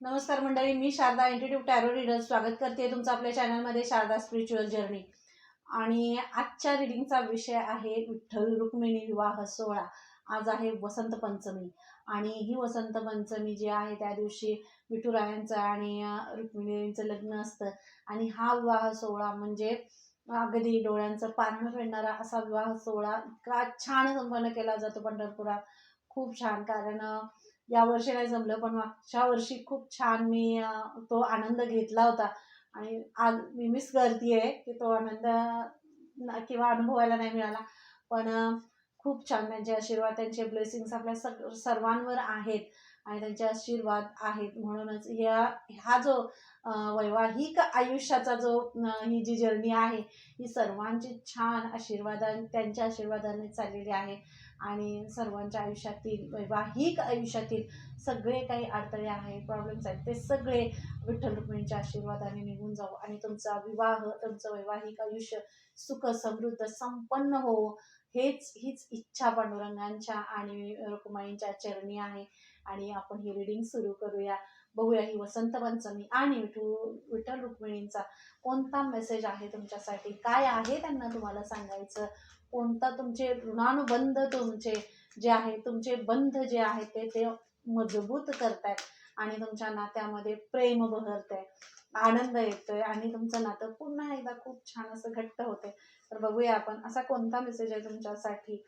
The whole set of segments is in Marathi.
नमस्कार मंडळी मी शारदा इंटिट्यूट टॅरो रीडर स्वागत करते तुमचं आपल्या चॅनलमध्ये शारदा स्पिरिच्युअल जर्नी आणि आजच्या रिडिंगचा विषय आहे विठ्ठल रुक्मिणी विवाह सोहळा. आज आहे वसंत पंचमी. आणि ही वसंत पंचमी जी आहे त्या दिवशी विठुरायांचं आणि रुक्मिणींचं रुक्मिणीचं लग्न असतं. आणि हा विवाह सोहळा म्हणजे अगदी डोळ्यांचं पारणं फेडणारा असा विवाह सोहळा इतका छान संपन्न केला जातो पंढरपुरात. खूप छान कारण या वर्षी नाही जमलं पण मागच्या वर्षी खूप छान मी तो आनंद घेतला होता. आणि आज मी मिस करते की तो आनंद किंवा अनुभवायला नाही मिळाला. पण खूप छान त्यांचे आशीर्वाद त्यांचे ब्लेसिंग्स आपल्या सग सर्वांवर आहेत आणि त्यांचे आशीर्वाद आहेत. म्हणूनच या हा जो वैवाहिक आयुष्याचा जो ही जी जर्नी आहे ही सर्वांची छान आशीर्वादां त्यांच्या आशीर्वादाने चाललेली आहे. आणि सर्वांच्या आयुष्यातील वैवाहिक आयुष्यातील सगळे काही अडथळे आहेत प्रॉब्लेम्स आहेत ते सगळे विठ्ठल रुक्मिणीच्या आशीर्वादाने निघून जाऊ आणि तुमचा विवाह तुमचं वैवाहिक आयुष्य सुख समृद्ध संपन्न हो हेच हीच इच्छा पांडुरंगांच्या आणि रुक्माईंच्या चरणी आहे. आणि आपण ही रिडिंग सुरू करूया. बघूया ही वसंत पंचमी आणि विठू विठ्ठल रुक्मिणींचा कोणता मेसेज आहे तुमच्यासाठी? काय आहे त्यांना तुम्हाला सांगायचं? कोणता तुमचे ऋणानुबंध तुमचे जे आहे तुमचे बंध जे आहे ते ते मजबूत करतायत आणि तुमच्या नात्यामध्ये प्रेम बहरत आहे आनंद येतोय आणि तुमचं नातं पुन्हा एकदा खूप छान असं घट्ट होते तर बघूया आपण असा कोणता मेसेज आहे तुमच्यासाठी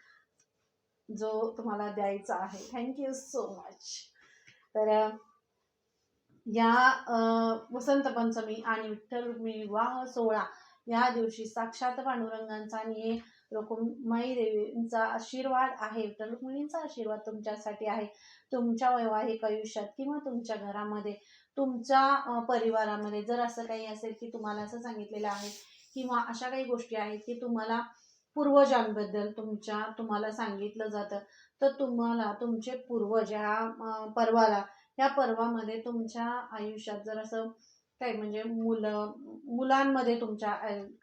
जो तुम्हाला द्यायचा आहे. थँक्यू सो मच तर या अं, वसंत पंचमी आणि विठ्ठल रुक्मिणी विवाह सोहळा या दिवशी साक्षात पांडुरंगांचा आणि रुक्माई देवींचा आशीर्वाद आहे तर रुक्मिणींचा आशीर्वाद तुमच्यासाठी आहे. तुमच्या वैवाहिक आयुष्यात किंवा तुमच्या घरामध्ये तुमच्या परिवारामध्ये जर असं काही असेल की तुम्हाला असं सांगितलेलं आहे किंवा अशा काही गोष्टी आहेत की तुम्हाला पूर्वजांबद्दल तुमच्या तुम्हाला सांगितलं जातं तर तुम्हाला तुमचे पूर्वज ह्या पर्वाला ह्या पर्वामध्ये तुमच्या आयुष्यात जर असं काही म्हणजे मुलं मुलांमध्ये तुमच्या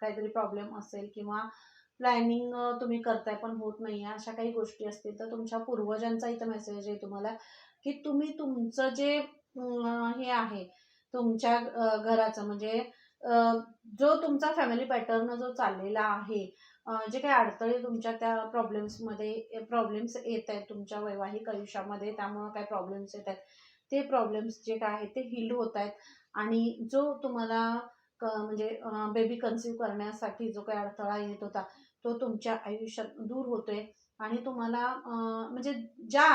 काहीतरी प्रॉब्लेम असेल किंवा प्लॅनिंग तुम्ही करताय पण होत नाही आहे अशा काही गोष्टी असतील तर तुमच्या पूर्वजांचा इथं मेसेज आहे तुम्हाला की तुम्ही तुमचं जे हे आहे तुमच्या घराचं म्हणजे जो तुमचा फॅमिली पॅटर्न जो चाललेला आहे जे काही अडथळे तुमच्या त्या प्रॉब्लेम्समध्ये प्रॉब्लेम्स येत आहेत तुमच्या वैवाहिक आयुष्यामध्ये त्यामुळं काय प्रॉब्लेम्स येत आहेत ते प्रॉब्लेम्स जे काय आहेत ते हिल होत आहेत. आणि जो तुम्हाला क म्हणजे बेबी कन्सिव्ह करण्यासाठी जो काही अडथळा येत होता तो तुमच्या आयुष्यात दूर होतोय. आणि तुम्हाला म्हणजे ज्या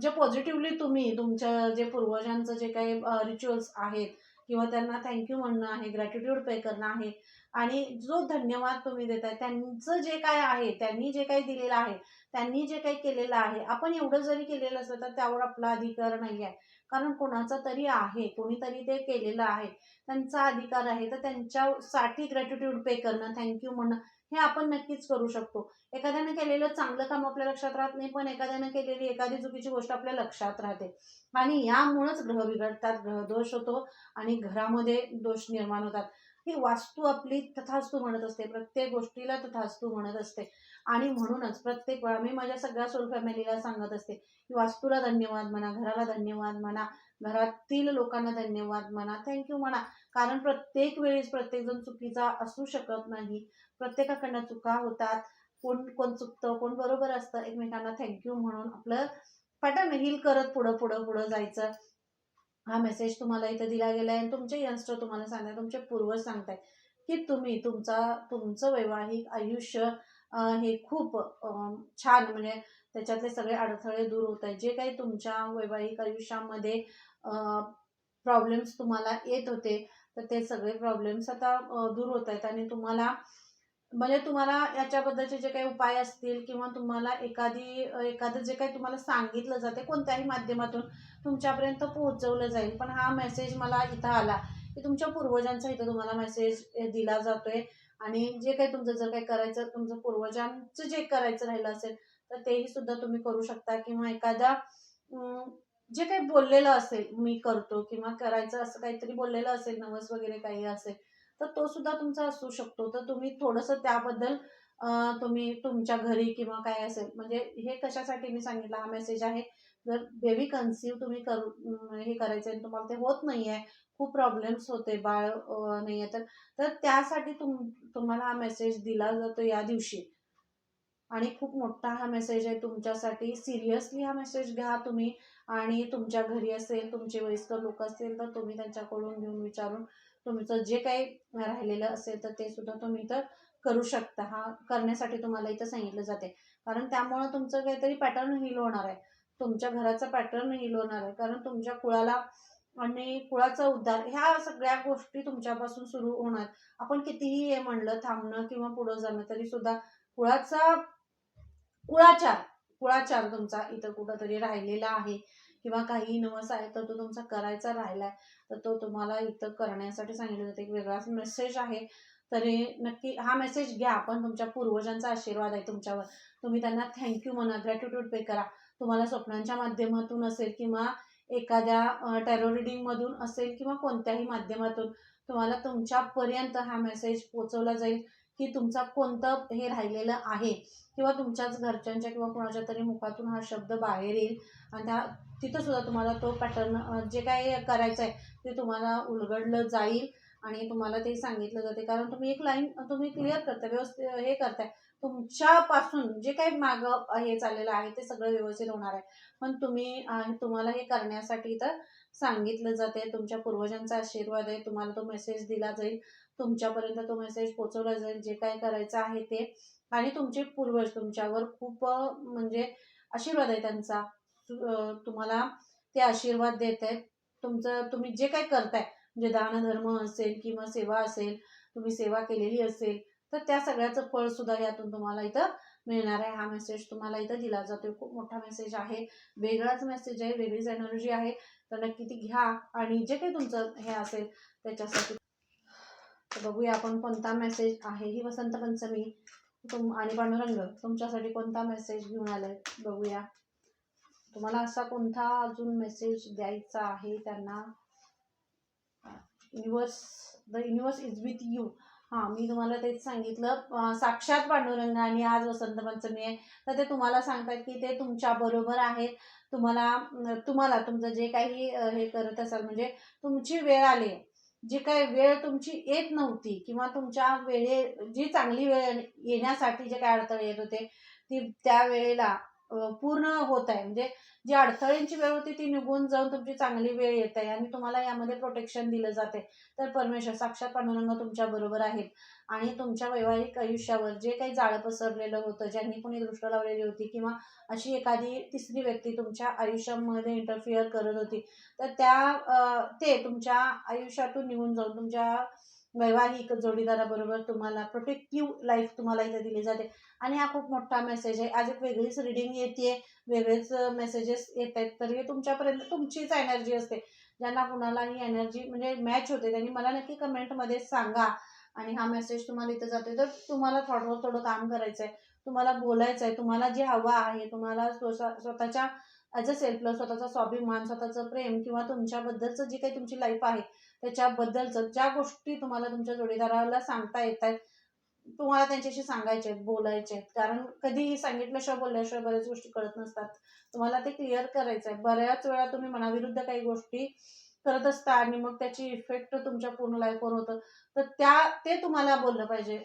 जे पॉझिटिव्हली तुम्ही तुमच्या जे पूर्वजांचं जे काही रिच्युअल्स आहेत किंवा त्यांना थँक्यू म्हणणं आहे ग्रॅटिट्यूड पे करणं आहे आणि जो धन्यवाद तुम्ही देताय त्यांचं जे काय आहे त्यांनी जे काही दिलेलं आहे त्यांनी जे काही केलेलं आहे आपण एवढं जरी केलेलं असलं तर त्यावर आपला अधिकार नाही आहे कारण कोणाचा तरी आहे कोणीतरी ते केलेलं आहे त्यांचा अधिकार आहे तर त्यांच्यासाठी ग्रॅटिट्यूड पे करणं थँक्यू म्हणणं हे आपण नक्कीच करू शकतो. एखाद्यानं केलेलं चांगलं काम आपल्या लक्षात राहत नाही पण एखाद्यानं केलेली एखादी चुकीची गोष्ट आपल्या लक्षात राहते. आणि यामुळंच ग्रह बिघडतात ग्रहदोष होतो आणि घरामध्ये दोष निर्माण होतात. ही वास्तू आपली तथास्तू म्हणत असते. प्रत्येक गोष्टीला तथास्तू म्हणत असते. आणि म्हणूनच प्रत्येक वेळा मी माझ्या सगळ्या सोल फॅमिलीला सांगत असते की वास्तूला धन्यवाद म्हणा घराला धन्यवाद म्हणा घरातील लोकांना धन्यवाद म्हणा थँक्यू म्हणा. कारण प्रत्येक वेळेस प्रत्येकजण चुकीचा असू शकत नाही. प्रत्येकाकडनं चुका होतात. कोण कोण चुकतं कोण बरोबर असतं एकमेकांना थँक्यू म्हणून आपलं पॅटर्न हिल करत पुढं पुढं पुढं जायचं. हा मेसेज तुम्हाला इथं दिला गेला आहे आणि तुमचे यंस्टर तुम्हाला सांगताय तुमचे पूर्वज सांगताय की तुम्ही तुमचा तुमचं वैवाहिक आयुष्य हे खूप छान म्हणजे त्याच्यातले सगळे अडथळे दूर होत आहेत. जे काही तुमच्या वैवाहिक आयुष्यामध्ये प्रॉब्लेम्स तुम्हाला येत होते तर ते सगळे प्रॉब्लेम्स आता दूर होत आहेत. आणि तुम्हाला म्हणजे तुम्हाला याच्याबद्दलचे जे काही उपाय असतील किंवा तुम्हाला एखादी एखादं जे काही तुम्हाला सांगितलं जाते कोणत्याही माध्यमातून तुमच्यापर्यंत पोहोचवलं जाईल. पण हा मेसेज मला इथं आला की तुमच्या पूर्वजांचा इथं तुम्हाला मेसेज दिला जातोय. आणि जे काही तुमचं जर काही करायचं तुमचं पूर्वजांचं जे करायचं राहिलं असेल तर तेही सुद्धा तुम्ही करू शकता किंवा एखादा जे काही बोललेलं असेल मी करतो किंवा करायचं असं काहीतरी बोललेलं असेल नवस वगैरे काही असेल तर तो सुद्धा तुमचा असू शकतो. तर तुम्ही थोडंसं त्याबद्दल तुम्ही तुमच्या घरी किंवा काय असेल म्हणजे हे कशासाठी मी सांगितलं हा मेसेज आहे. जर बेबी कन्सिव्ह तुम्ही करू हे करायचं आहे तुम्हाला ते होत नाही आहे खूप प्रॉब्लेम्स होते बाळ नाही आहे तर तर त्यासाठी तुम तुम्हाला हा मेसेज दिला जातो या दिवशी. आणि खूप मोठा हा मेसेज आहे तुमच्यासाठी. सिरियसली हा मेसेज घ्या तुम्ही. आणि तुमच्या घरी असेल तुमचे वयस्कर लोक असतील तर तुम्ही त्यांच्याकडून घेऊन विचारून तुमचं जे काही राहिलेलं असेल तर ते सुद्धा तुम्ही तर करू शकता. हा करण्यासाठी तुम्हाला इथं सांगितलं जाते. कारण त्यामुळं तुमचं काहीतरी पॅटर्न हिल होणार आहे. तुमच्या घराचा पॅटर्न हिल होणार आहे. कारण तुमच्या कुळाला आणि कुळाचा उद्धार ह्या सगळ्या गोष्टी तुमच्यापासून सुरू होणार. आपण कितीही हे म्हणलं थांबणं किंवा पुढं जाणं तरी सुद्धा कुळाचा कुळाचार कुळाचार तुमचा इथं कुठंतरी राहिलेला आहे. किंवा काही नवस आहे तर तो तुमचा करायचा राहिलाय. तर तो तुम्हाला इथं करण्यासाठी सांगितलं जातं. एक वेगळाच मेसेज आहे. तरी नक्की हा मेसेज घ्या. पण तुमच्या पूर्वजांचा आशीर्वाद आहे तुमच्यावर. तुम्ही त्यांना थँक्यू म्हणा ग्रॅटिट्यूड पे करा. तुम्हाला स्वप्नांच्या माध्यमातून असेल किंवा एखाद्या टेरो रिडिंगमधून असेल किंवा कोणत्याही माध्यमातून तुम्हाला तुमच्यापर्यंत हा मेसेज पोचवला जाईल. की तुमचा कोणतं हे राहिलेलं आहे किंवा तुमच्याच घरच्यांच्या किंवा कुणाच्या तरी मुखातून हा शब्द बाहेर येईल. आणि त्या तिथं सुद्धा तुम्हाला तो पॅटर्न जे काही करायचं आहे ते तुम्हाला उलगडलं जाईल आणि तुम्हाला ते सांगितलं जाते. कारण तुम्ही एक लाईन तुम्ही क्लिअर करता व्यवस्थित हे करताय. तुमच्यापासून जे काही मागं हे चाललेलं आहे ते सगळं व्यवस्थित होणार आहे. पण तुम्ही तुम्हाला हे करण्यासाठी तर सांगितलं जाते. तुमच्या पूर्वजांचा आशीर्वाद आहे. तुम्हाला तो मेसेज दिला जाईल. तुमच्यापर्यंत तो मेसेज पोचवला जाईल जे काय करायचं आहे ते. आणि तुमचे पूर्वज तुमच्यावर खूप म्हणजे आशीर्वाद आहे त्यांचा. तुम्हाला ते आशीर्वाद देत आहेत. तुमचं तुम्ही जे काय करताय म्हणजे दानधर्म असेल किंवा सेवा असेल तुम्ही सेवा केलेली असेल तर त्या सगळ्याचं फळ सुद्धा यातून तुम्हाला इथं मिळणार आहे. हा मेसेज तुम्हाला इथं दिला जातोय. खूप मोठा मेसेज आहे. वेगळाच मेसेज आहे. वेगळीच एनर्जी आहे. तर नक्की ती घ्या. आणि जे काही तुमचं हे असेल त्याच्यासाठी तर बघूया आपण कोणता मेसेज आहे. ही वसंत पंचमी. तुम आणि पांडुरंग तुमच्यासाठी कोणता मेसेज घेऊन आलाय? बघूया. तुम्हाला असा कोणता अजून मेसेज द्यायचा आहे? त्यांना universe the universe is with you हां मी तुम्हाला तेच सांगितलं. साक्षात पांडुरंग आणि आज वसंत पंचमी आहे. तर ते तुम्हाला सांगतात की ते तुमच्या बरोबर आहेत. तुम्हाला तुम्हाला तुमचं जे काही हे करत असाल म्हणजे तुमची वेळ आली जी काही वेळ तुमची येत नव्हती किंवा तुमच्या वेळे जी चांगली वेळ येण्यासाठी जे काय अडथळे येत होते ती त्या वेळेला पूर्ण होत आहे. म्हणजे जी अडथळ्यांची वेळ होती ती निघून जाऊन तुमची चांगली वेळ येत आहे आणि तुम्हाला यामध्ये प्रोटेक्शन दिलं जाते तर परमेश्वर साक्षात पांडुरंग तुमच्या बरोबर आहेत. आणि तुमच्या वैवाहिक आयुष्यावर जे काही जाळं पसरलेलं होतं ज्यांनी कोणी दृष्ट लावलेली होती किंवा अशी एखादी तिसरी व्यक्ती तुमच्या आयुष्यामध्ये इंटरफिअर करत होती तर त्या ते तुमच्या आयुष्यातून निघून जाऊन तुमच्या वैवाहिक जोडीदाराबरोबर तुम्हाला प्रोटेक्टिव्ह लाईफ तुम्हाला इथे दिली जाते. आणि हा खूप मोठा मेसेज आहे. आज एक वेगळीच रिडिंग येते वेगळेच मेसेजेस येत आहेत तर हे तुमच्यापर्यंत तुमचीच एनर्जी असते. ज्यांना कुणाला ही एनर्जी म्हणजे मॅच होते त्यांनी मला नक्की कमेंटमध्ये सांगा. आणि हा मेसेज तुम्हाला इथं जातोय. तर तुम्हाला थोडं थोडं काम करायचं आहे तुम्हाला बोलायचं आहे तुम्हाला जे हवं आहे तुम्हाला स्वतःच्या ॲज अ सेल्फ लव्ह स्वतःचा स्वाभिमान स्वतःचं प्रेम किंवा तुमच्याबद्दलचं जी काही तुमची लाईफ आहे त्याच्याबद्दलचं ज्या गोष्टी तुम्हाला तुमच्या जोडीदाराला सांगता येत आहेत तुम्हाला त्यांच्याशी सांगायचे आहेत बोलायचे आहेत. कारण कधीही सांगितल्याशिवाय बोलल्याशिवाय बऱ्याच गोष्टी कळत नसतात. तुम्हाला ते क्लिअर करायचं आहे बऱ्याच वेळा तुम्ही मनाविरुद्ध काही गोष्टी करत असता आणि मग त्याची इफेक्ट तुमच्या पूर्ण लाईफवर होतं. तर त्या ते तुम्हाला बोललं पाहिजे.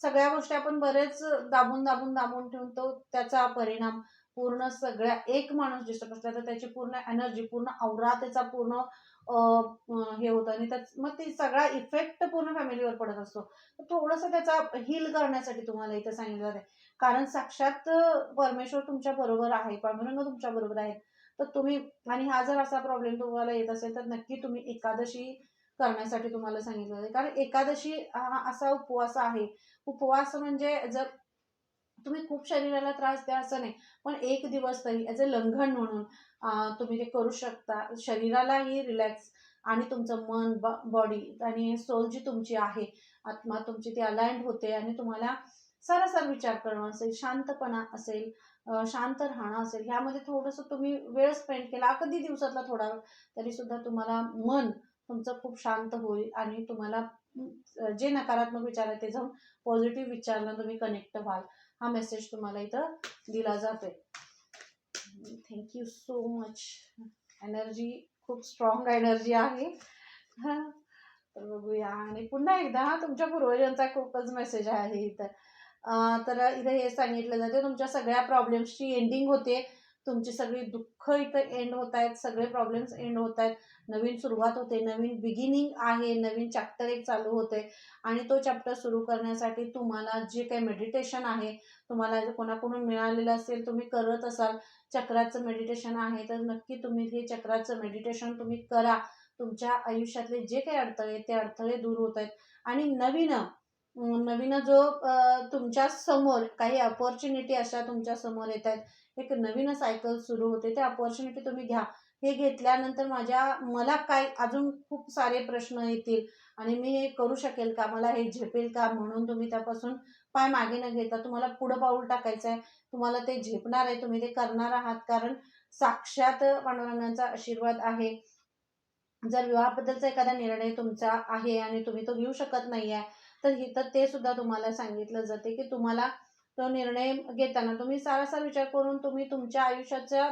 सगळ्या गोष्टी आपण बरेच दाबून दाबून दाबून ठेवून तो त्याचा परिणाम पूर्ण सगळ्या एक माणूस डिस्टर्ब असला तर त्याची पूर्ण एनर्जी पूर्ण आवरा त्याचा पूर्ण हे होतं. आणि त्याच मग ती सगळा इफेक्ट पूर्ण फॅमिलीवर पडत असतो. तर थोडंसं त्याचा हील करण्यासाठी तुम्हाला इथं सांगितलं जाते कारण साक्षात परमेश्वर तुमच्या बरोबर आहे पांडुरंग तुमच्या बरोबर आहे तर तुम्ही आणि हा जर असा प्रॉब्लेम तुम्हाला येत असेल तर नक्की तुम्ही एकादशी करण्यासाठी तुम्हाला सांगितलं जाते कारण एकादशी हा असा उपवास आहे. उपवास म्हणजे जर तुम्ही खूप शरीराला त्रास द्या असं नाही. पण एक दिवस तरी ॲज अ लंघन म्हणून तुम्ही ते करू शकता. शरीरालाही रिलॅक्स आणि तुमचं मन बॉडी आणि सोल जी तुमची आहे आत्मा तुमची ती अलाइंड होते आणि तुम्हाला सरासर विचार करणं असेल शांतपणा असेल शांत राहणं असेल ह्यामध्ये थोडंसं तुम्ही वेळ स्पेंड केला. कधी दिवसातला थोडा तरी सुद्धा तुम्हाला मन तुमचं खूप शांत होईल आणि तुम्हाला जे नकारात्मक विचार आहे ते जाऊन पॉझिटिव्ह विचारला तुम्ही कनेक्ट व्हाल. हा मेसेज तुम्हाला इथं दिला जातोय. Thank you so much energy खूप स्ट्रॉंग एनर्जी आहे. तर बघूया. आणि पुन्हा एकदा हा तुमच्या पूर्वजांचा खूपच मेसेज आहे इथं. तर इथं हे सांगितलं जाते तुमच्या सगळ्या प्रॉब्लेम्सची एंडिंग होते. तुमची सगळी दुःख इथं एंड होत आहेत सगळे प्रॉब्लेम्स एंड होत आहेत. नवीन सुरुवात होते नवीन बिगिनिंग आहे नवीन चॅप्टर एक चालू होते. आणि तो चॅप्टर सुरू करण्यासाठी तुम्हाला जे काही मेडिटेशन आहे तुम्हाला कोणाकडून मिळालेलं असेल तुम्ही करत असाल चक्राचं मेडिटेशन आहे तर नक्की तुम्ही हे चक्राचं मेडिटेशन तुम्ही करा. तुमच्या आयुष्यातले जे काही अडथळे ते अडथळे दूर होत आहेत. आणि नवीन नवीन जो तुमच्यासमोर काही अपॉर्च्युनिटी अशा तुमच्यासमोर येत आहेत एक नवीन सायकल सुरू होते. ते अपॉर्च्युनिटी तुम्ही घ्या. हे घेतल्यानंतर माझ्या मला काय अजून खूप सारे प्रश्न येतील. आणि मी हे करू शकेल का? मला हे झेपेल का? म्हणून तुम्ही त्यापासून पाय मागे न घेता तुम्हाला पुढं पाऊल टाकायचं आहे तुम्हाला ते झेपणार आहे. तुम्ही ते करणार आहात. कारण साक्षात पांडुरंगांचा आशीर्वाद आहे. जर विवाहाबद्दलचा एखादा निर्णय तुमचा आहे आणि तुम्ही तो घेऊ शकत नाही आहे तर इथं ते सुद्धा तुम्हाला सांगितलं जाते की तुम्हाला तो निर्णय घेताना तुम्ही सारासार विचार करून तुम्ही तुमच्या आयुष्याच्या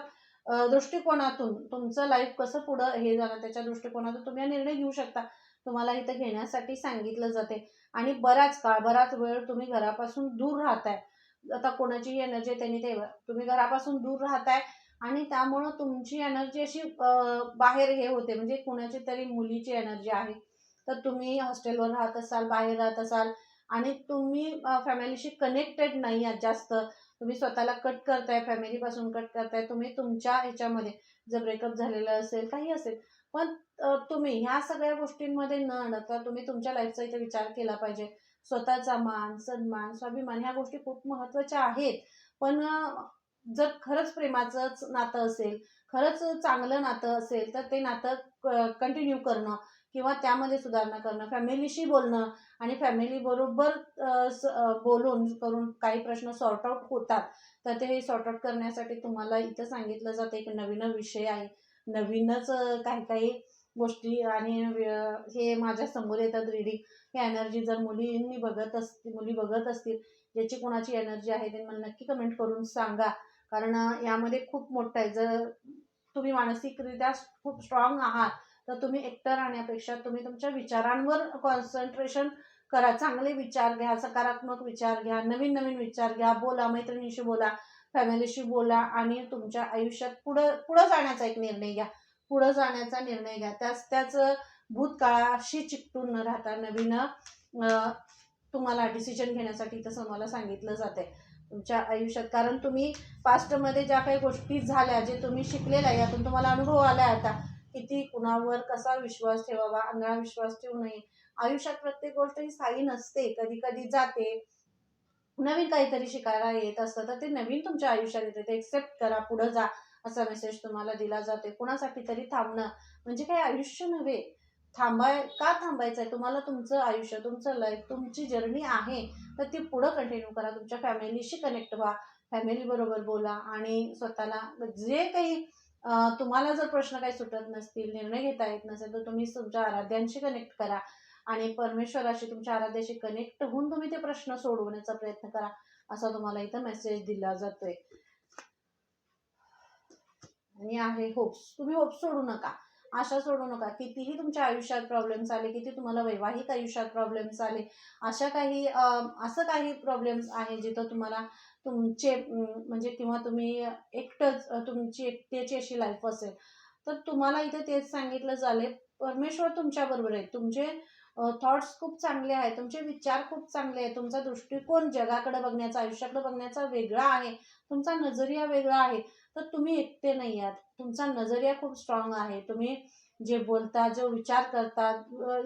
दृष्टिकोनातून तुमचं लाईफ कसं पुढं हे झालं त्याच्या दृष्टिकोनातून तुम्ही हा निर्णय घेऊ शकता. तुम्हाला इथं घेण्यासाठी सांगितलं जाते. आणि बराच काळ बराच वेळ तुम्ही घरापासून दूर राहताय. आता कोणाची एनर्जी त्यांनी ते तुम्ही घरापासून दूर राहताय आणि त्यामुळं तुमची एनर्जी अशी बाहेर हे होते. म्हणजे कुणाची तरी मुलीची एनर्जी आहे. तर तुम्ही हॉस्टेलवर राहत असाल बाहेर राहत असाल आणि तुम्ही फॅमिलीशी कनेक्टेड नाही आहात जास्त. तुम्ही स्वतःला कट करताय फॅमिलीपासून कट करताय तुम्ही तुमच्या ह्याच्यामध्ये जर ब्रेकअप झालेलं असेल काही असेल. पण तुम्ही ह्या सगळ्या गोष्टींमध्ये न अडकता तुम्ही तुमच्या लाईफचा इथे विचार केला पाहिजे. स्वतःचा मान सन्मान स्वाभिमान ह्या गोष्टी खूप महत्त्वाच्या आहेत. पण जर खरंच प्रेमाचंच नातं असेल खरंच चांगलं नातं असेल तर ते नातं कंटिन्यू करणं किंवा त्यामध्ये सुधारणा करणं फॅमिलीशी बोलणं आणि फॅमिली बरोबर स- बोलून करून काही प्रश्न सॉर्ट आउट होतात तर ते सॉर्ट आउट करण्यासाठी तुम्हाला इथं सांगितलं जातं एक नवीन विषय आहे. नवीनच काही काही गोष्टी आणि हे माझ्यासमोर येतात रीडिंग हे एनर्जी जर मुलींनी बघत असतील मुली बघत असतील ज्याची कोणाची एनर्जी आहे ते मला नक्की कमेंट करून सांगा. कारण यामध्ये खूप मोठं आहे. जर तुम्ही मानसिकरित्या खूप स्ट्रॉंग आहात तर तुम्ही एकटं राहण्यापेक्षा तुम्ही तुमच्या विचारांवर कॉन्सन्ट्रेशन करा. चांगले विचार घ्या सकारात्मक विचार घ्या नवीन नवीन विचार घ्या. बोला मैत्रिणीशी बोला फॅमिलीशी बोला आणि तुमच्या आयुष्यात पुढं पुढं जाण्याचा एक निर्णय घ्या. पुढं जाण्याचा निर्णय घ्या. त्याच त्याच भूतकाळाशी चिकटून न राहता नवीन तुम्हाला डिसिजन घेण्यासाठी तसं मला सांगितलं जाते तुमच्या आयुष्यात कारण तुम्ही पास्टमध्ये ज्या काही गोष्टी झाल्या जे तुम्ही शिकलेल्या यातून तुम्हाला अनुभव आला आहे आता. किती कुणावर कसा विश्वास ठेवावा अंधळा विश्वास ठेवू नये. आयुष्यात प्रत्येक गोष्ट ही स्थायी नसते कधी कधी जाते. नवीन काहीतरी शिकायला येत असतं तर ते नवीन तुमच्या आयुष्यात येते. ते एक्सेप्ट करा पुढं जा असा मेसेज तुम्हाला दिला जाते. कुणासाठी तरी थांबणं म्हणजे काही आयुष्य नव्हे. थांबाय का थांबायचं आहे तुम्हाला तुमचं आयुष्य तुमचं लाईफ तुमची जर्नी आहे. तर ती पुढं कंटिन्यू करा. तुमच्या फॅमिलीशी कनेक्ट व्हा. फॅमिली बरोबर बोला आणि स्वतःला जे काही तुम्हाला जर प्रश्न काही सुटत नसतील निर्णय घेता येत नसेल तर तुम्ही तुमच्या आराध्यांशी कनेक्ट करा. आणि परमेश्वराशी तुमच्या आराध्याशी कनेक्ट होऊन तुम्ही ते प्रश्न सोडवण्याचा प्रयत्न करा असा तुम्हाला इथं मेसेज दिला जातोय. आणि आहे होप्स तुम्ही होप्स सोडू नका. आशा सोडू नका. कितीही तुमच्या आयुष्यात प्रॉब्लेम्स आले किती तुम्हाला वैवाहिक आयुष्यात प्रॉब्लेम्स आले अशा काही असं काही प्रॉब्लेम्स आहे जिथं तुम्हाला तुमचे म्हणजे किंवा तुम्ही एकटंच तुमची एकट्याची अशी लाईफ असेल तर तुम्हाला इथे तेच सांगितलं झाले परमेश्वर तुमच्याबरोबर आहे. तुमचे थॉट्स खूप चांगले आहेत. तुमचे विचार खूप चांगले आहेत. तुमचा दृष्टिकोन जगाकडे बघण्याचा आयुष्याकडे बघण्याचा वेगळा आहे. तुमचा नजरिया वेगळा आहे. तर तुम्ही एकटे नाही आहात. तुमचा नजरिया खूप स्ट्रॉंग आहे. तुम्ही जे बोलता जो विचार करता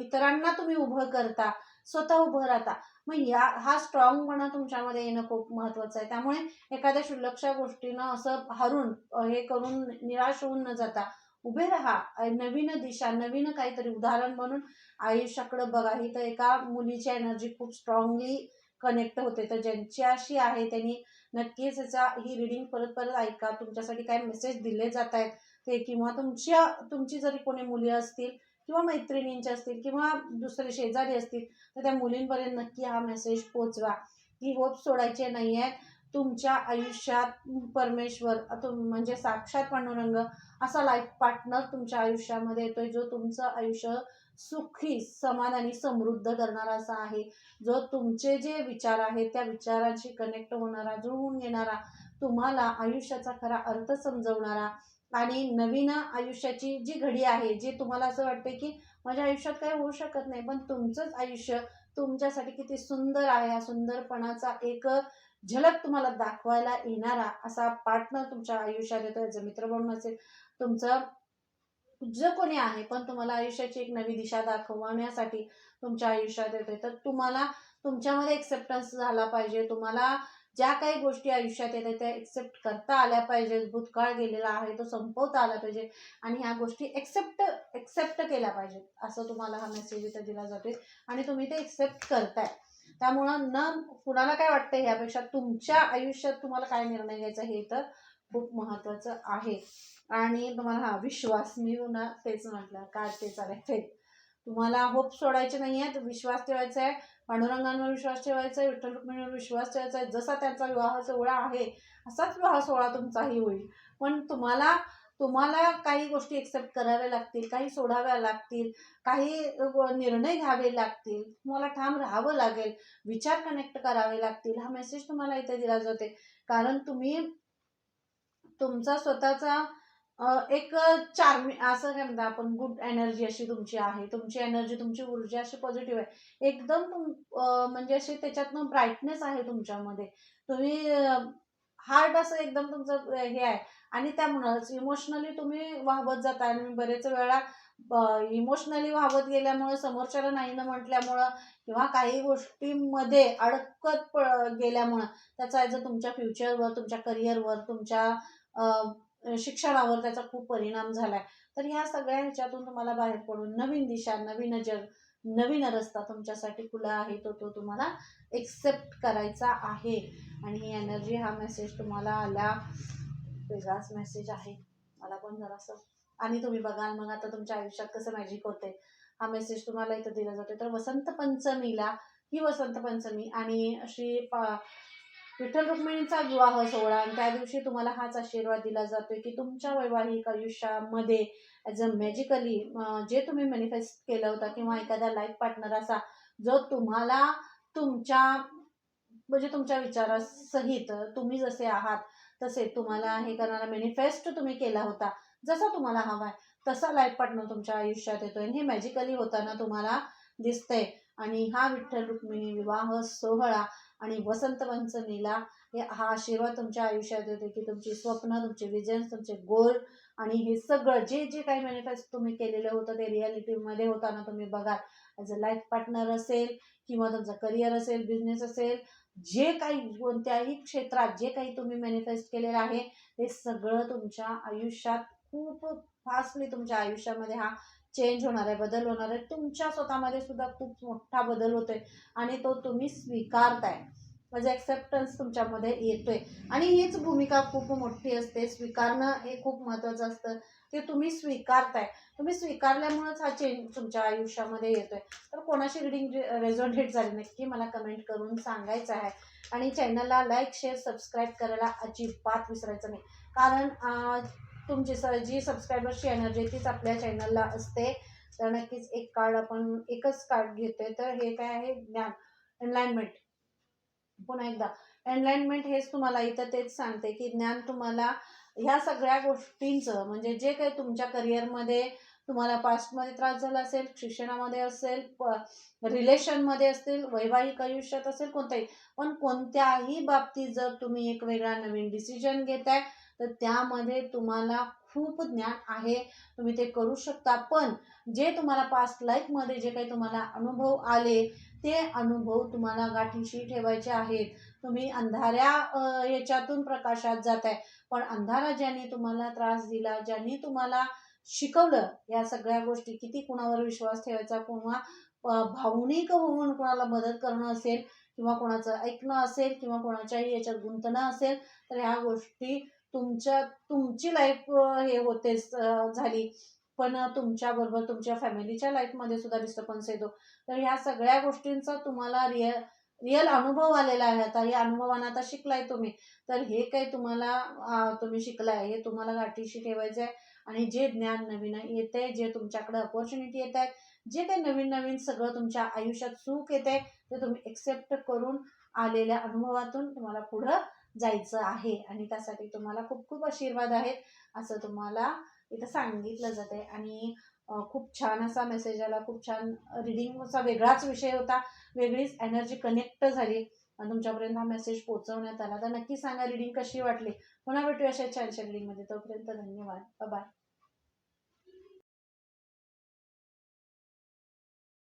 इतरांना तुम्ही उभं करता स्वतः उभं राहता. मग या हा स्ट्रॉंगपणा तुमच्यामध्ये येणं खूप महत्त्वाचं आहे. त्यामुळे एखाद्या शुल्लक्षा गोष्टीनं असं हारून हे करून निराश होऊन न जाता उभे राहा. नवीन दिशा नवीन काहीतरी उदाहरण म्हणून आयुष्याकडे बघा. ही तर एका मुलीची एनर्जी खूप स्ट्रॉंगली कनेक्ट होते. तर ज्यांच्याशी आहे त्यांनी नक्कीच याचा ही रिडिंग परत परत ऐका. तुमच्यासाठी काय मेसेज दिले जात आहेत. ते किंवा तुमच्या तुमची जरी कोणी मुली असतील किंवा मैत्रिणींचे असतील किंवा दुसरे शेजारी असतील तर त्या मुलींपर्यंत नक्की हा मेसेज पोचवा की होप सोडायचे नाही आहेत तुमच्या आयुष्यात परमेश्वर तुम म्हणजे साक्षात पांडुरंग असा लाईफ पार्टनर तुमच्या आयुष्यामध्ये येतोय जो तुमचं आयुष्य सुखी समाधानी समृद्ध करणारा असा आहे. जो तुमचे जे विचार आहेत त्या विचारांशी कनेक्ट होणारा जुळवून घेणारा तुम्हाला आयुष्याचा खरा अर्थ समजवणारा आणि नवीन आयुष्याची जी घडी आहे जी तुम्हाला असं वाटते की माझ्या आयुष्यात काही होऊ शकत नाही पण तुमचंच आयुष्य तुमच्यासाठी किती सुंदर आहे या सुंदरपणाचा एक झलक तुम्हाला दाखवायला येणारा असा पार्टनर तुमच्या आयुष्यात येतो याचं मित्र म्हणून असेल तुमचं जो कोणी आहे पण तुम्हाला आयुष्याची एक नवी दिशा दाखवण्यासाठी तुमच्या आयुष्यात येतोय तर तुम्हाला तुमच्यामध्ये एक्सेप्टन्स झाला पाहिजे तुम्हाला ज्या काही गोष्टी आयुष्यात येतात त्या एक्सेप्ट करता आल्या पाहिजेत भूतकाळ गेलेला आहे तो संपवता आला पाहिजे आणि ह्या गोष्टी एक्सेप्ट एक्सेप्ट केल्या पाहिजेत असं तुम्हाला हा मेसेज इथं दिला जातोय आणि तुम्ही ते एक्सेप्ट करताय. त्यामुळं न कुणाला काय वाटतं ह्यापेक्षा तुमच्या आयुष्यात तुम्हाला काय निर्णय घ्यायचा हे तर खूप महत्वाचं आहे. आणि तुम्हाला हा विश्वास मी पुन्हा तेच म्हटलं काय तेच आलं फेथ तुम्हाला होप सोडायचे नाही आहेत विश्वास ठेवायचा आहे पांडुरंगांवर विश्वास ठेवायचा आहे विठ्ठल रुक्मिणीवर विश्वास ठेवायचा आहे जसा त्यांचा विवाह सोहळा आहे असाच विवाह सोहळा तुमचाही होईल. पण तुम्हाला तुम्हाला काही गोष्टी एक्सेप्ट कराव्या लागतील काही सोडाव्या लागतील काही निर्णय घ्यावे लागतील तुम्हाला ठाम राहावं लागेल विचार कनेक्ट करावे लागतील. हा मेसेज तुम्हाला इथे दिला जाते कारण तुम्ही तुमचा स्वतःचा एक चार्मी असं काय म्हणता आपण गुड एनर्जी अशी तुमची आहे तुमची एनर्जी तुमची ऊर्जा अशी पॉझिटिव्ह आहे. एकदम म्हणजे अशी त्याच्यातनं ब्राईटनेस आहे तुमच्यामध्ये. तुम्ही हार्ट असं एकदम तुमचं हे आहे. आणि त्यामुळंच इमोशनली तुम्ही वाहवत जाता आणि बरेच वेळा इमोशनली वाहवत गेल्यामुळं समोरच्याला नाही न म्हटल्यामुळं किंवा काही गोष्टींमध्ये अडकत गेल्यामुळं त्याचा ॲज अ तुमच्या फ्युचरवर तुमच्या करिअरवर तुमच्या शिक्षणावर त्याचा खूप परिणाम झाला आहे तर ह्या सगळ्या ह्याच्यातून तुम्हाला बाहेर पडून नवीन दिशा नवीन जग नवीन रस्ता तुमच्यासाठी खुला आहे तो तो तुम्हाला एक्सेप्ट करायचा आहे. आणि ही एनर्जी हा मेसेज तुम्हाला आला. वेगळाच मेसेज आहे. मला पण जरासं आणि तुम्ही बघाल मग आता तुमच्या आयुष्यात कसं मॅजिक होते हा मेसेज तुम्हाला इथं दिला जातो तर वसंत पंचमीला ही वसंत पंचमी आणि श्री पा विठ्ठल रुक्मिणींचा विवाह सोहळा. आणि त्या दिवशी तुम्हाला हाच आशीर्वाद दिला जातोय की तुमच्या वैवाहिक आयुष्यामध्ये ॲज अ मॅजिकली जे तुम्ही मॅनिफेस्ट केलं होतं किंवा एखाद्या लाईफ पार्टनर असा जो तुम्हाला तुमच्या म्हणजे तुमच्या विचारासहित तुम्ही जसे आहात तसे तुम्हाला हे करणारा मॅनिफेस्ट तुम्ही केला होता जसा तुम्हाला हवा आहे तसा लाईफ पार्टनर तुमच्या आयुष्यात येतोय. आणि हे मॅजिकली होताना तुम्हाला दिसतंय. आणि हा विठ्ठल रुक्मिणी विवाह सोहळा आणि वसंत पंचमीला हे हा आशीर्वाद तुमच्या आयुष्यात येतो की तुमची स्वप्न तुमचे विजन तुमचे गोल आणि हे सगळं जे जे काही मॅनिफेस्ट तुम्ही केलेलं होतं ते रियालिटीमध्ये होताना तुम्ही बघा ॲज अ लाईफ पार्टनर असेल किंवा तुमचं करिअर असेल बिझनेस असेल जे काही कोणत्याही क्षेत्रात जे काही तुम्ही मॅनिफेस्ट केलेलं आहे ते सगळं तुमच्या आयुष्यात खूप फास्टली तुमच्या आयुष्यामध्ये हा चेंज होणार आहे बदल होणार आहे. तुमच्या स्वतःमध्ये सुद्धा खूप मोठा बदल होतोय आणि तो तुम्ही स्वीकारताय. म्हणजे ॲक्सेप्टन्स तुमच्यामध्ये येतोय. आणि हीच भूमिका खूप मोठी असते. स्वीकारणं हे खूप महत्त्वाचं असतं. ते तुम्ही स्वीकारताय. तुम्ही स्वीकारल्यामुळेच हा चेंज तुमच्या आयुष्यामध्ये येतोय. तर कोणाशी रिडिंग रेझोनेट झाली नक्की मला कमेंट करून सांगायचं आहे. आणि चॅनलला लाईक शेअर सबस्क्राईब करायला अजिबात विसरायचं नाही. कारण तुमची स जी सबस्क्रायबरची एनर्जी तीच आपल्या चॅनलला असते. तर नक्कीच एक कार्ड आपण एकच कार्ड घेतोय. तर हे काय आहे? ज्ञान. एनलाइनमेंट पुन्हा एकदा. एनलाइनमेंट हेच तुम्हाला इथं तेच सांगते की ज्ञान तुम्हाला ह्या सगळ्या गोष्टींचं म्हणजे जे काही तुमच्या करिअरमध्ये तुम्हाला पास्टमध्ये त्रास झाला असेल शिक्षणामध्ये असेल प रिलेशनमध्ये असतील वैवाहिक आयुष्यात असेल कोणत्याही पण कोणत्याही बाबतीत जर तुम्ही एक वेगळा नवीन डिसिजन घेताय तर त्यामध्ये तुम्हाला खूप ज्ञान आहे. तुम्ही ते करू शकता. पण जे तुम्हाला पास्ट लाईफमध्ये जे काही तुम्हाला अनुभव आले ते अनुभव तुम्हाला गाठीशी ठेवायचे आहेत. तुम्ही अंधाऱ्या याच्यातून प्रकाशात जात आहे पण अंधारा ज्यांनी तुम्हाला त्रास दिला ज्यांनी तुम्हाला शिकवलं या सगळ्या गोष्टी किती कुणावर विश्वास ठेवायचा किंवा भावनिक होऊन कोणाला मदत करणं असेल किंवा कोणाचं ऐकणं असेल किंवा कोणाच्याही याच्यात गुंतणं असेल तर ह्या गोष्टी तुमच्या तुमची लाईफ हे होतेच झाली. पण तुमच्याबरोबर तुमच्या फॅमिलीच्या लाईफमध्ये सुद्धा डिस्टर्बन्स येतो. तर ह्या सगळ्या गोष्टींचा तुम्हाला रिअल रिअल अनुभव आलेला आहे आता. या अनुभवानं आता शिकलाय तुम्ही. तर हे काही तुम्हाला तुम्ही शिकलाय. हे तुम्हाला गाठीशी ठेवायचं आहे. आणि जे ज्ञान नवीन येत आहे जे तुमच्याकडे अपॉर्च्युनिटी येत आहेत जे काही नवीन नवीन सगळं तुमच्या आयुष्यात सुख येते ते तुम्ही एक्सेप्ट करून आलेल्या अनुभवातून तुम्हाला पुढं जायचं आहे आणि त्यासाठी तुम्हाला खूप खूप आशीर्वाद आहेत असं तुम्हाला इथं सांगितलं जाते आणि खूप छान असा मेसेज आला खूप छान रिडिंगचा वेगळाच विषय होता वेगळीच एनर्जी कनेक्ट झाली. तुमच्यापर्यंत हा मेसेज पोहोचवण्यात आला. तर नक्की सांगा रिडिंग कशी वाटली? पुन्हा भेटूया अशा छानशा रिडिंगमध्ये तोपर्यंत धन्यवाद. बाय